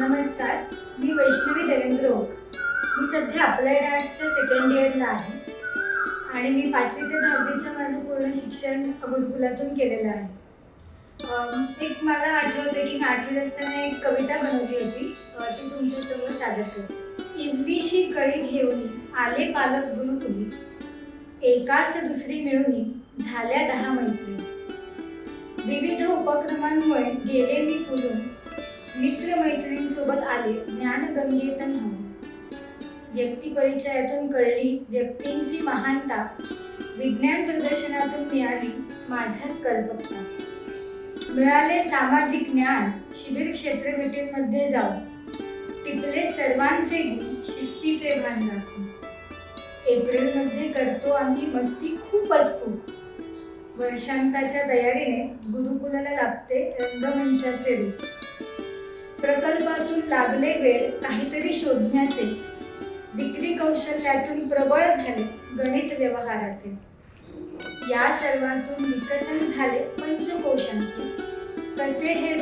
नमस्कार मी वैष्णवी देवेंद्र मी सध्या applied आर्ट्सच्या second इयरला आहे आणि मी पाचवी ते दहावीचं माझं पूर्ण शिक्षण गुरुकुलातून केलेलं आहे. एक मला आठवतं की मी आठवीत असताना एक कविता बनवली होती. ती तुमच्यासमोर सादर करते इवलीशी कळी घेऊन आले पालक गुरुकुली. एकास दुसरी मिळून झाल्या दहा मैत्री. विविध उपक्रमांमुळे गेले मी फुलून. मित्रमैत्रिणींसोबत आले. ज्ञानगंगेत न्हाऊन व्यक्तिपरिचयातून कळली व्यक्तींची महानता विज्ञान प्रदर्शनातून मिळाली माझ्यात कल्पकता. मिळाले सामाजिक ज्ञान शिबिर क्षेत्र जाऊ टिपले सर्वांचे गुण शिस्तीचे भान राखून. एप्रिलमध्ये करतो आम्ही मस्ती खूपच खूप. वर्षांताच्या तयारीने गुरुकुलाला लागते रंगमंचाचे रूप. लागले वेळ काहीतरी शोधण्याचे. विक्री कौशल्यातून प्रबळ झाले गणित व्यवहाराचे. या सर्वातून विकसन झाले पंचकोशांचे. कसे हे